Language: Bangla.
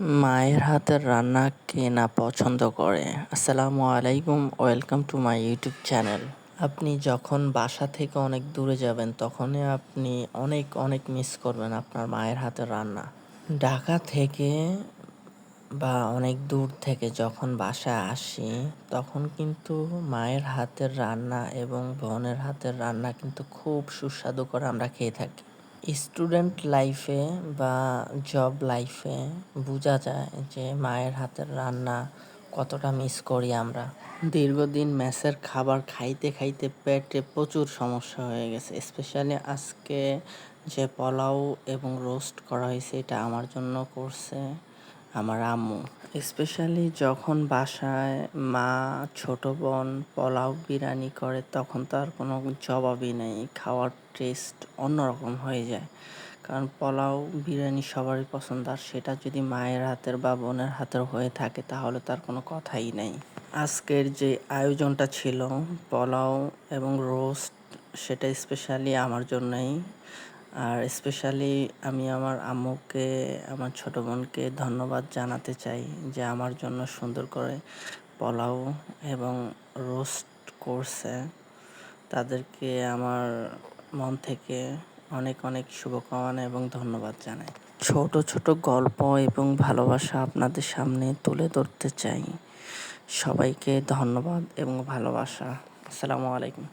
মায়ের হাতের রান্না কে না পছন্দ করে? আসসালামু আলাইকুম, welcome to my YouTube channel. আপনি যখন বাসা থেকে অনেক দূরে যাবেন, তখনই আপনি অনেক অনেক মিস করবেন আপনার মায়ের হাতের রান্না। ঢাকা থেকে বা অনেক দূর থেকে যখন বাসায় আসি, তখন কিন্তু মায়ের হাতের রান্না এবং বোনের হাতের রান্না কিন্তু খুব সুস্বাদু করে আমরা খেয়ে থাকি। স্টুডেন্ট লাইফে বা জব লাইফে বোঝা যায় যে মায়ের হাতের রান্না কতটা মিস করি আমরা। দীর্ঘদিন মেসের খাবার খাইতে খাইতে পেটে প্রচুর সমস্যা হয়ে গেছে স্পেশালি আজকে যে পোলাও এবং রোস্ট করা হয়েছে এটা আমার জন্য করছে। আমার আম্মু স্পেশালি যখন বাসায় মা, ছোট বোন পোলাও বিরিয়ানি করে, তখন তার কোনো জবাবই নেই। খাওয়ার টেস্ট অন্যরকম হয়ে যায়। কারণ পোলাও বিরিয়ানি সবারই পছন্দ, আর সেটা যদি মায়ের হাতের বা বোনের হাতের হয়ে থাকে, তাহলে তার কোনো কথাই নেই। আজকের যে আয়োজনটা ছিল, পোলাও এবং রোস্ট সেটা স্পেশালি আমার জন্যই আর স্পেশালি আমি আমার আম্মুকে, আমার ছোট বোনকে ধন্যবাদ জানাতে চাই যে আমার জন্য সুন্দর করে পোলাও এবং রোস্ট করছে। তাদেরকে আমার মন থেকে অনেক অনেক শুভকামনা এবং ধন্যবাদ জানাই। ছোট ছোট গল্প এবং ভালোবাসা আপনাদের সামনে তুলে ধরতে চাই। সবাইকে ধন্যবাদ এবং ভালোবাসা। আসসালামু আলাইকুম।